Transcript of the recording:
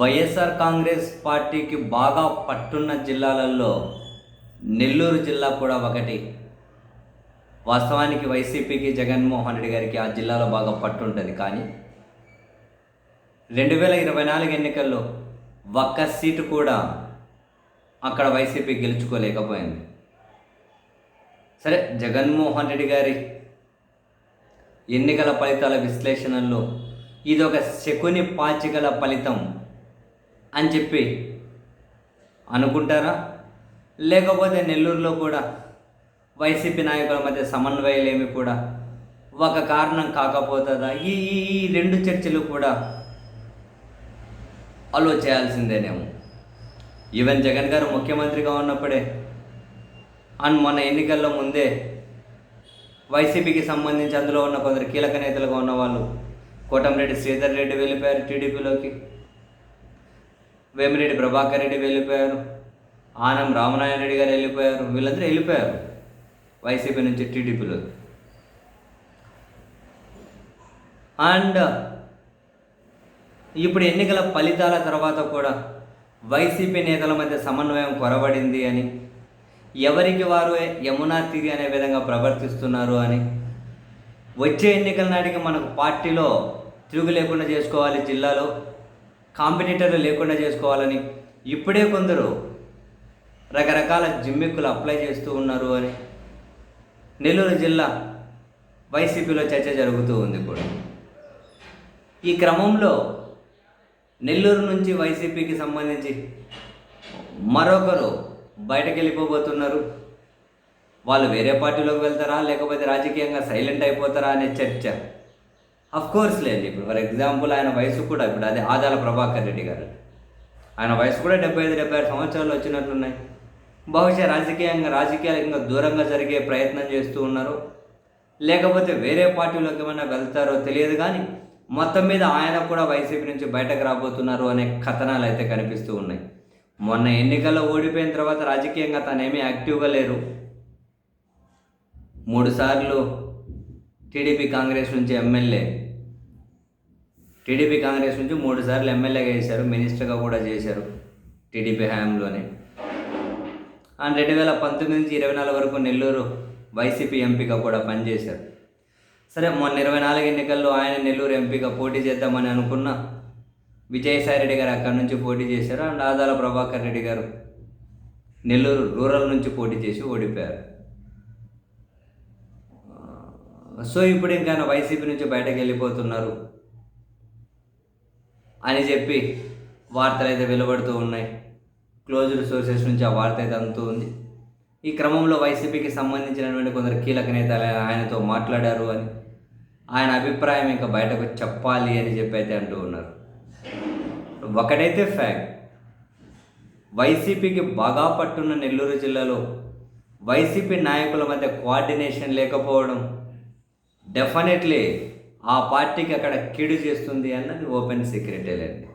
వైఎస్ఆర్ కాంగ్రెస్ పార్టీకి బాగా పట్టున్న జిల్లాలలో నెల్లూరు జిల్లా కూడా ఒకటి. వాస్తవానికి వైసీపీకి జగన్మోహన్ రెడ్డి గారికి ఆ జిల్లాలో బాగా పట్టుంటుంది. కానీ రెండు వేల ఇరవై నాలుగు ఎన్నికల్లో ఒక్క సీటు కూడా అక్కడ వైసీపీ గెలుచుకోలేకపోయింది. సరే జగన్మోహన్ రెడ్డి గారి ఎన్నికల ఫలితాల విశ్లేషణలో ఇది ఒక శకుని పాచికల ఫలితం అని చెప్పి అనుకుంటారా? లేకపోతే నెల్లూరులో కూడా వైసీపీ నాయకుల మధ్య సమన్వయలేమి కూడా ఒక కారణం కాకపోతుందా? ఈ ఈ రెండు చర్చలు కూడా అలో చేయాల్సిందేనేమో. ఈవెన్ జగన్ గారు ముఖ్యమంత్రిగా ఉన్నప్పుడే అండ్ మన ఎన్నికల్లో ముందే వైసీపీకి సంబంధించి అందులో ఉన్న కొందరు కీలక నేతలుగా ఉన్న వాళ్ళు కోటంరెడ్డి శ్రీధర్ రెడ్డి వెళ్ళిపోయారు టీడీపీలోకి. వేమిరెడ్డి ప్రభాకర్ రెడ్డి వెళ్ళిపోయారు. ఆనం రామనారాయణ రెడ్డి గారు వెళ్ళిపోయారు. వీళ్ళందరూ వెళ్ళిపోయారు. వైసీపీ నుంచి టీడీపీలో. అండ్ ఇప్పుడు ఎన్నికల ఫలితాల తర్వాత కూడా వైసీపీ నేతల మధ్య సమన్వయం కొరబడింది అని ఎవరికి వారు యమునా తీరి అనే విధంగా ప్రవర్తిస్తున్నారు అని వచ్చే ఎన్నికల నాటికి మనకు పార్టీలో తిరుగు లేకుండా చేసుకోవాలి జిల్లాలో. కాంపిటీటర్లు లేకుండా చేసుకోవాలని ఇప్పుడే కొందరు రకరకాల జిమ్మిక్కులు అప్లై చేస్తూ ఉన్నారు అని నెల్లూరు జిల్లా వైసీపీలో చర్చ జరుగుతూ ఉంది కూడా. ఈ క్రమంలో నెల్లూరు నుంచి వైసీపీకి సంబంధించి మరొకరు బయటకు వెళ్ళిపోబోతున్నారు వాళ్ళు వేరే పార్టీలోకి వెళ్తారా? లేకపోతే రాజకీయంగా సైలెంట్ అయిపోతారా అనే చర్చ అఫ్ కోర్స్ లేదు. ఇప్పుడు ఫర్ ఎగ్జాంపుల్ ఆయన వయసు కూడా ఇప్పుడు అదే ఆదాల ప్రభాకర్ రెడ్డి గారు. ఆయన వయసు కూడా డెబ్బై ఐదు డెబ్బై ఆరు సంవత్సరాలు వచ్చినట్లున్నాయి. బహుశా రాజకీయంగా రాజకీయంగా దూరంగా జరిగే ప్రయత్నం చేస్తూ ఉన్నారు. లేకపోతే వేరే పార్టీలోకి ఏమైనా వెళ్తారో తెలియదు కానీ మొత్తం మీద ఆయన కూడా వైసీపీ నుంచి బయటకు రాబోతున్నారు అనే కథనాలు అయితే కనిపిస్తూ ఉన్నాయి. మొన్న ఎన్నికల్లో ఓడిపోయిన తర్వాత రాజకీయంగా తనేమీ యాక్టివ్గా లేరు. మూడుసార్లు టీడీపీ కాంగ్రెస్ నుంచి ఎమ్మెల్యే. టీడీపీ కాంగ్రెస్ నుంచి మూడు సార్లు ఎమ్మెల్యేగా చేశారు మినిస్టర్గా కూడా చేశారు టీడీపీ హయాంలోనే. అండ్ రెండు వేల పంతొమ్మిది నుంచి ఇరవై నాలుగు వరకు నెల్లూరు వైసీపీ ఎంపీగా కూడా పనిచేశారు. సరే మొన్న ఇరవై నాలుగు ఎన్నికల్లో ఆయన నెల్లూరు ఎంపీగా పోటీ చేద్దామని అనుకున్న విజయసాయి రెడ్డి గారు అక్కడి నుంచి పోటీ చేశారు. అండ్ ఆదాల ప్రభాకర్ రెడ్డి గారు నెల్లూరు రూరల్ నుంచి పోటీ చేసి ఓడిపోయారు. సో ఇప్పుడు ఇంకా వైసీపీ నుంచి బయటకు వెళ్ళిపోతున్నారు అని చెప్పి వార్తలు అయితే వెలువడుతూ ఉన్నాయి. క్లోజ్డ్ సోర్సెస్ నుంచి ఆ వార్త అయితే అందుతూ ఉంది. ఈ క్రమంలో వైసీపీకి సంబంధించినటువంటి కొందరు కీలక నేతలు ఆయనతో మాట్లాడారు అని ఆయన అభిప్రాయం ఇంకా బయటకు చెప్పాలి అని చెప్పి అయితే అంటూ ఉన్నారు. ఒకటైతే ఫ్యాక్ట్ వైసీపీకి బాగా పట్టున్న నెల్లూరు జిల్లాలో వైసీపీ నాయకుల మధ్య కోఆర్డినేషన్ లేకపోవడం డెఫినెట్లీ ఆ పార్టీకి అక్కడ కీడు చేస్తుంది అన్నది ఓపెన్ సీక్రెటే లేండి.